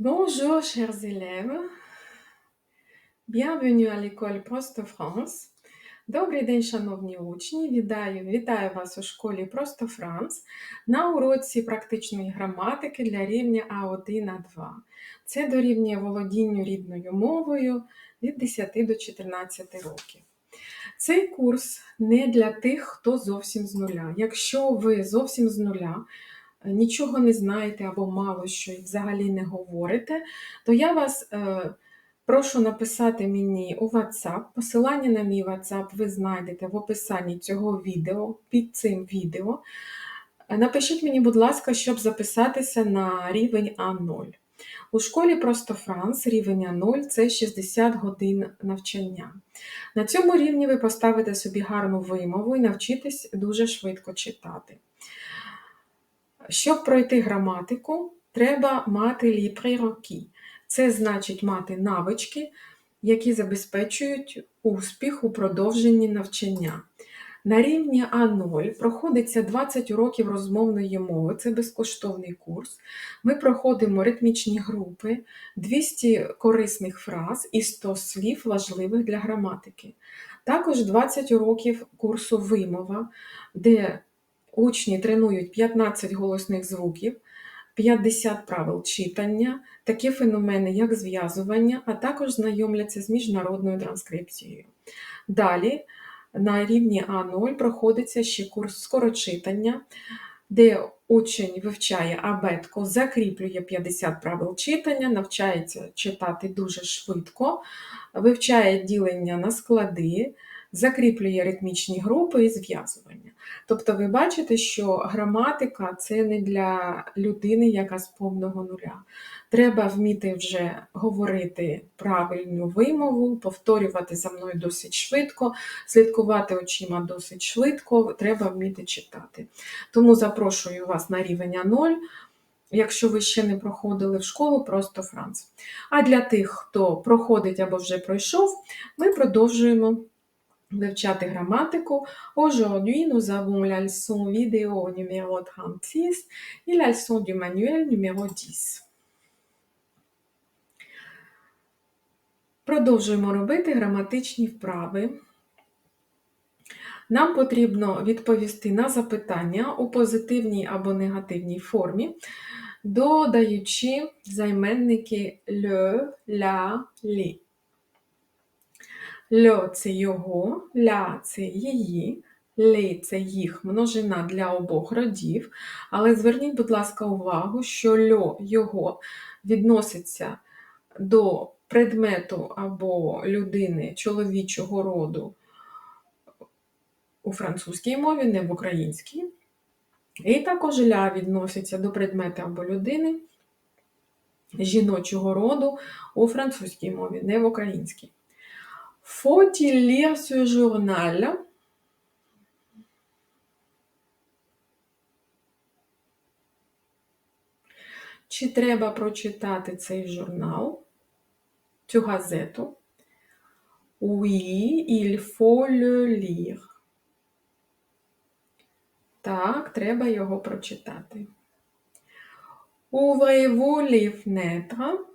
Bonjour, chers élèves. Bienvenue à l'école Просто France. Добрий день, шановні учні! Вітаю, вітаю вас у школі Просто Франс на уроці практичної граматики для рівня А1 А2. Це дорівнює володінню рідною мовою від 10 до 14 років. Цей курс не для тих, хто зовсім з нуля. Якщо ви зовсім з нуля, нічого не знаєте або мало що і взагалі не говорите, то я вас е, прошу написати мені у WhatsApp. Посилання на мій WhatsApp ви знайдете в описанні цього відео, під цим відео. Напишіть мені, будь ласка, щоб записатися на рівень А0. У школі Просто Франс рівень А0 це 60 годин навчання. На цьому рівні ви поставите собі гарну вимову і навчитесь дуже швидко читати. Щоб пройти граматику, треба мати ліпрерокі. Це значить мати навички, які забезпечують успіх у продовженні навчання. На рівні А0 проходиться 20 уроків розмовної мови, це безкоштовний курс. Ми проходимо ритмічні групи, 200 корисних фраз і 100 слів важливих для граматики. Також 20 уроків курсу вимова, де Учні тренують 15 голосних звуків, 50 правил читання, такі феномени, як зв'язування, а також знайомляться з міжнародною транскрипцією. Далі на рівні А0 проходиться ще курс скорочитання, де учень вивчає абетку, закріплює 50 правил читання, навчається читати дуже швидко, вивчає ділення на склади закріплює ритмічні групи і зв'язування. Тобто ви бачите, що граматика це не для людини, яка з повного нуля. Треба вміти вже говорити правильну вимову, повторювати за мною досить швидко, слідкувати очима досить швидко, треба вміти читати. Тому запрошую вас на рівень А0. Якщо ви ще не проходили в школу, просто Франц. А для тих, хто проходить або вже пройшов, ми продовжуємо вивчати граматику. Aujourd'hui, nous avons la leçon vidéo numéro 36 et la leçon du manuel numéro 10. Продовжуємо робити граматичні вправи. Нам потрібно відповісти на запитання у позитивній або негативній формі, додаючи займенники le, la, li. Льо це його, ля це її, ли це їх множина для обох родів. Але зверніть, будь ласка, увагу, що льо його відноситься до предмету або людини чоловічого роду у французькій мові, не в українській. І також ля відноситься до предмету або людини жіночого роду у французькій мові, не в українській. Faut-il lire ce journal? Чи треба прочитати цей журнал, цю газету? Oui, il faut le lire. Так, треба його прочитати. Ouvrez-vous les fenêtres?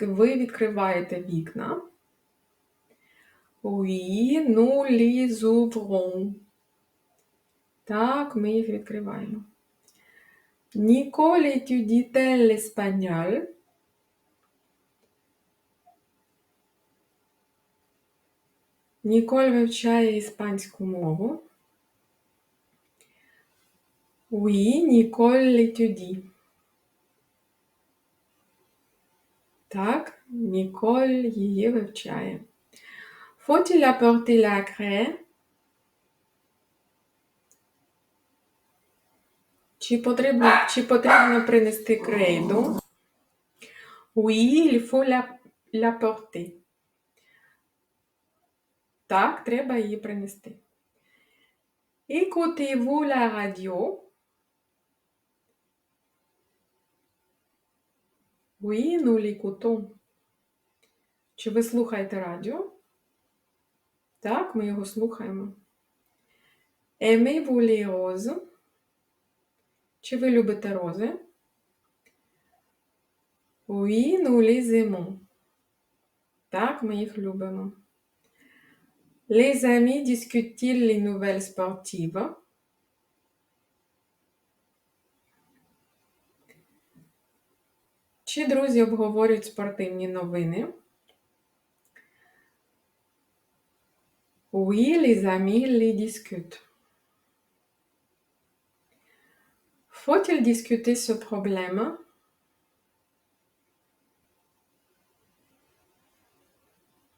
Ви відкриваєте вікна. Oui, nous les ouvrons. Так, ми їх відкриваємо. Nicole étudie-t-elle l'espagnol? Ніколь вивчає іспанську мову. Oui, Nicole l'étudie. Так, Ніколь її вивчає. Faut-il apporter la craie? Чи потрібно, чи потрібно принести крейду? Oui, il faut l'apporter. Так, треба її принести. Écoutez-vous la radio? Nous l'écoutons. Чи ви слухаєте радіо? Так, ми його слухаємо. Чи ви любите? Oui, nous les aimons. Так, ми їх любимо. Les amis sportives? Чи друзі обговорюють спортивні новини? Oui, les amis les discutent. Faut-il discuter ce problème?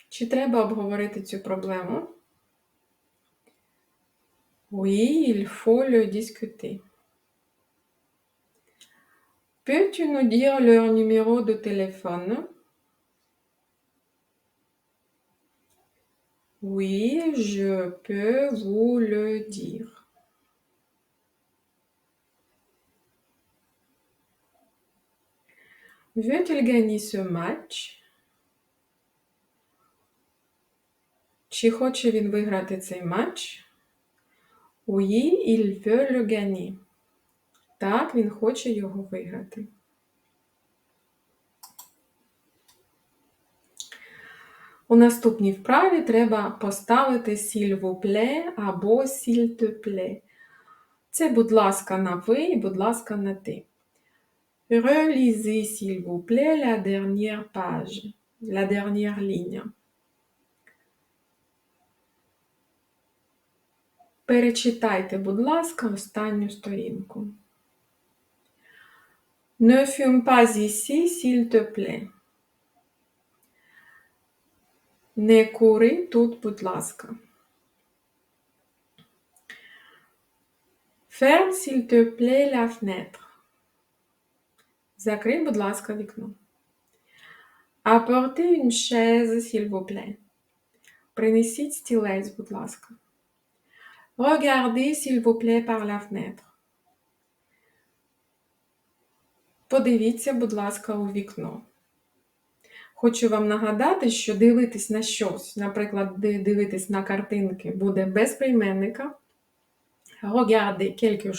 Чи треба обговорити цю проблему? Oui, il faut le discuter. Peux-tu nous dire leur numéro de téléphone? Oui, je peux vous le dire. Veut-il gagner ce match? Чи хоче він виграти цей матч? Oui, il veut le gagner. Так, він хоче його виграти. У наступній вправі треба поставити vous або te. Це, будь ласка, на ви і, будь ласка, на ти. Relisez, s'il vous plaît, la dernière page, la dernière ligne. Перечитайте, будь ласка, останню сторінку. Ne fume pas ici, s'il te plaît. Не кури тут, будь ласка. Ferme, s'il te plaît, la fenêtre. Закрий, будь ласка, вікно. Apportez une chaise, s'il vous plaît. Принесіть стілець, будь ласка. Regardez, s'il vous plaît, par la fenêtre. Подивіться, будь ласка, у вікно. Хочу вам нагадати, що дивитись на щось, наприклад, дивитись на картинки буде без прийменника. Regarder quelque.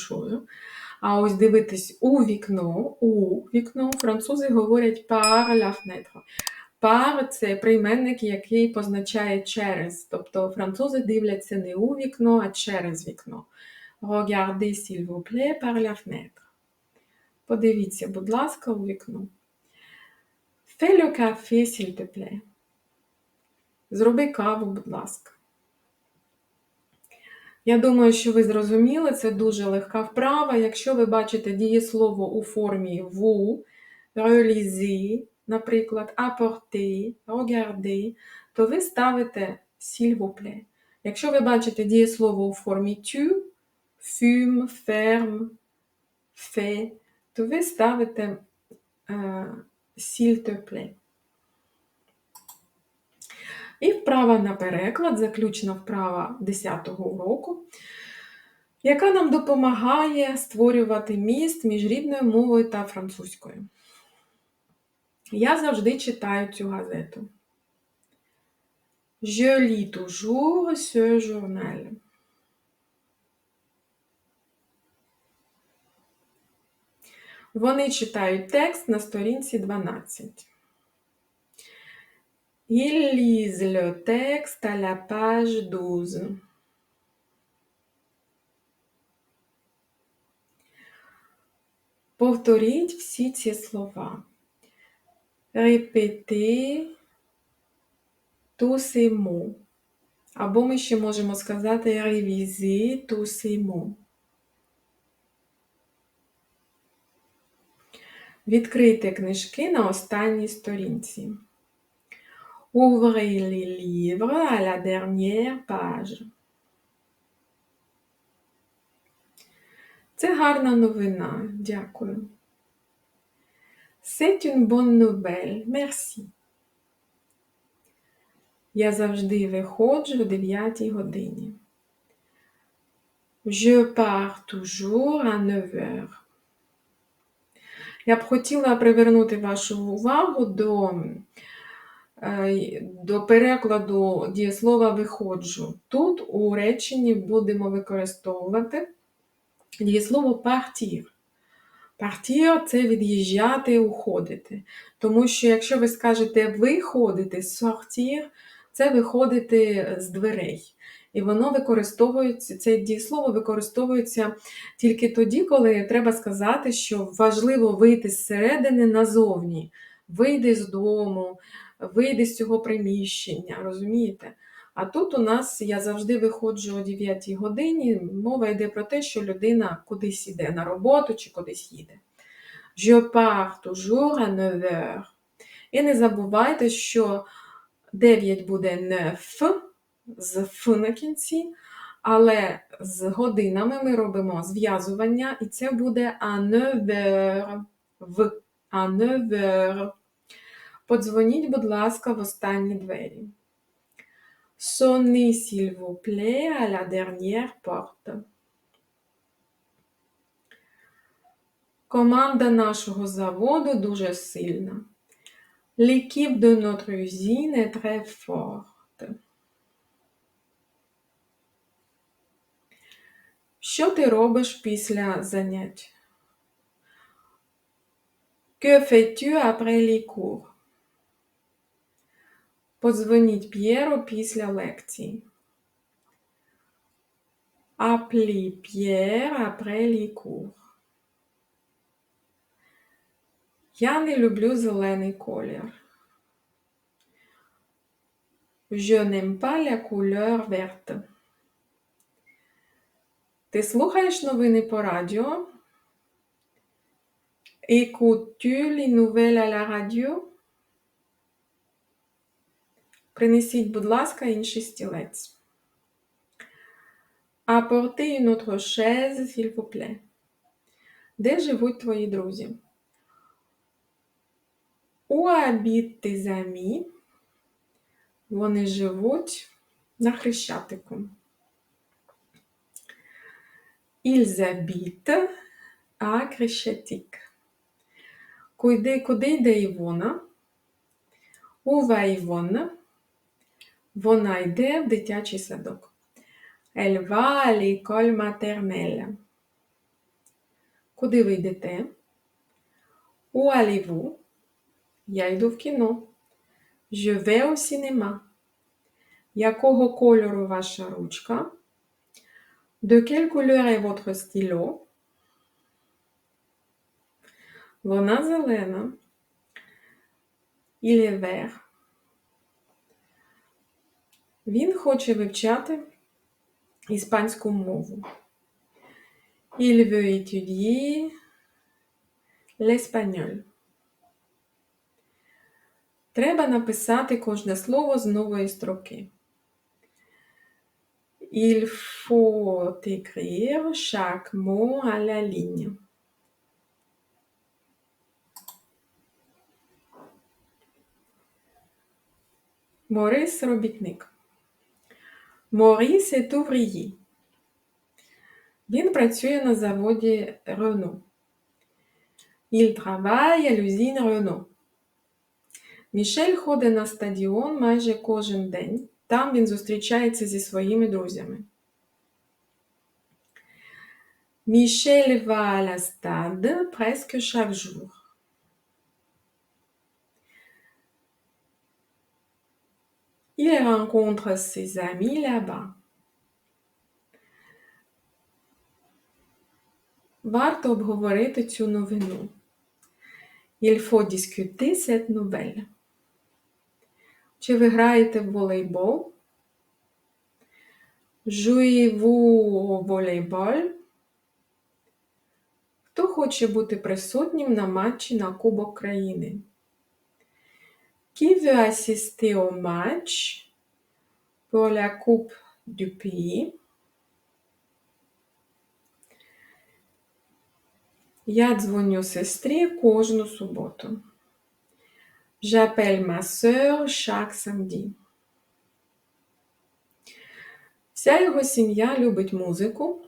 А ось дивитись у вікно, у вікно французи говорять par la fenêtre. Par – це прийменник, який позначає через. Тобто французи дивляться не у вікно, а через вікно. Regardez, s'il vous plaît, par la fenêtre. Подивіться, будь ласка, у вікно. Fais le café, s'il te plaît. Зроби каву, будь ласка. Я думаю, що ви зрозуміли, це дуже легка вправа. Якщо ви бачите дієслово у формі vous, relisez, наприклад, apporter, regarder, то ви ставите s'il. Якщо ви бачите дієслово у формі tu, fume, ferme, fait, то ви ставите е, te plaît. І вправа на переклад, заключна вправа 10-го уроку, яка нам допомагає створювати міст між рідною мовою та французькою. Я завжди читаю цю газету. Je lis toujours ce journal. Вони читають текст на сторінці 12. Ils lisent le texte à la page 12. Повторіть всі ці слова. Ces mots. Або ми ще можемо сказати réviser tous Відкрийте книжки на останній сторінці. Ouvrez les livres à la dernière page. Це гарна новина. Дякую. C'est une bonne nouvelle. Merci. Я завжди виходжу о 9 годині. Je pars toujours à 9 heures. Я б хотіла привернути вашу увагу до, е, до перекладу дієслова виходжу. Тут у реченні будемо використовувати дієслово partir. Partir – це від'їжджати, уходити. Тому що якщо ви скажете виходити, sortir – це виходити з дверей. І воно використовується, це дієслово використовується тільки тоді, коли треба сказати, що важливо вийти зсередини назовні, вийди з дому, вийди з цього приміщення, розумієте? А тут у нас я завжди виходжу о 9 годині, мова йде про те, що людина кудись йде на роботу чи кудись їде. Je pars toujours à 9 heures. І не забувайте, що 9 буде neuf, з Ф на кінці, але з годинами ми робимо зв'язування, і це буде à 9 heures. В à 9 heures. Подзвоніть, будь ласка, в останні двері. Sonnez, s'il vous plaît, à la dernière porte. Команда нашого заводу дуже сильна. L'équipe de notre usine est très forte. Що ти робиш після занять? Que fais-tu après les cours? Подзвоніть П'єру після лекції. Appelez Pierre après les cours. Я не люблю зелений колір. Je n'aime pas la couleur verte. Ти слухаєш новини по радіо? Écoutes-tu les nouvelles à la radio? Принесіть, будь ласка, інший стілець. Apportez une autre chaise, s'il vous plaît. Де живуть твої друзі? Où habitent tes amis? Вони живуть на Хрещатику. Ils habitent à Хрещатик. Куди, куди йде Івона? Va Івона? Вона йде в дитячий садок. Elle va à. Куди ви йдете? Où allez-vous? Я йду в кіно. Je vais au. Якого кольору ваша ручка? De quelle couleur est votre stylo? Вона зелена. Il est vert. Він хоче вивчати іспанську мову. Il veut étudier l'espagnol. Треба написати кожне слово з нової строки. Il faut écrire chaque mot à la ligne. Морис робітник. Моріс est ouvrier. Він працює на заводі Renault. Il travaille à l'usine Renault. Мішель ходить на стадіон майже кожен день. Там він зустрічається зі своїми друзями. Michel va à la stade presque chaque jour. Il rencontre ses amis là-bas. Варто обговорити цю новину. Il faut discuter cette nouvelle. Чи ви граєте в волейбол? Au volleyball? Хто хоче бути присутнім на матчі на Кубок країни? Qui veut assister au match pour Coupe du? Я дзвоню сестрі кожну суботу. J'appelle ma sœur chaque samedi. Вся його сім'я любить музику,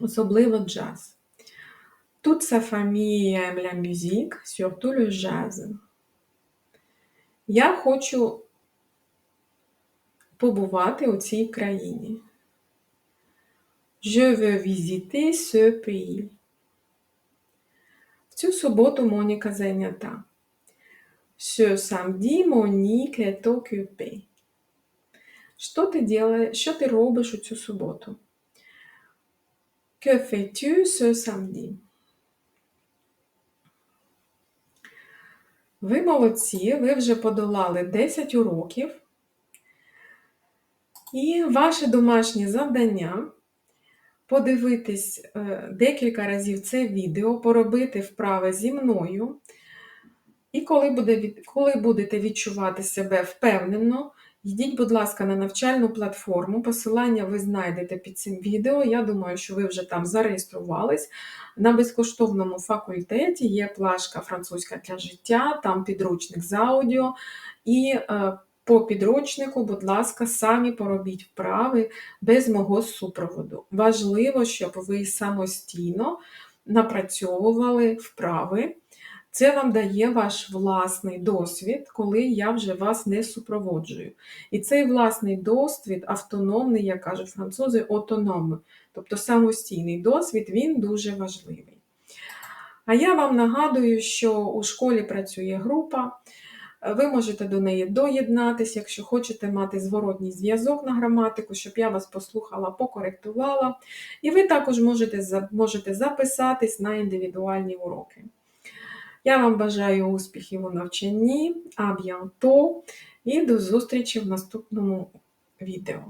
особливо джаз. La musique, surtout le jazz. Я хочу побувати у цій країні. Je veux visiter ce pays. цю суботу Моніка зайнята. Ce samedi, Monique est occupée. Що ти, діла... що ти робиш у цю суботу? Que fais-tu ce samedi? Ви молодці, ви вже подолали 10 уроків. І ваше домашнє завдання подивитись е, декілька разів це відео, поробити вправи зі мною. І коли, буде, коли будете відчувати себе впевнено, йдіть, будь ласка, на навчальну платформу. Посилання ви знайдете під цим відео. Я думаю, що ви вже там зареєструвались. На безкоштовному факультеті є плашка французька для життя, там підручник з аудіо. І е, по підручнику, будь ласка, самі поробіть вправи без мого супроводу. Важливо, щоб ви самостійно напрацьовували вправи. Це вам дає ваш власний досвід, коли я вже вас не супроводжую. І цей власний досвід автономний, як кажуть французи, автономний, тобто самостійний досвід, він дуже важливий. А я вам нагадую, що у школі працює група. Ви можете до неї доєднатися, якщо хочете мати зворотній зв'язок на граматику, щоб я вас послухала, покоректувала. І ви також можете, можете записатись на індивідуальні уроки. Я вам бажаю успіхів у навчанні, а bientôt і до зустрічі в наступному відео.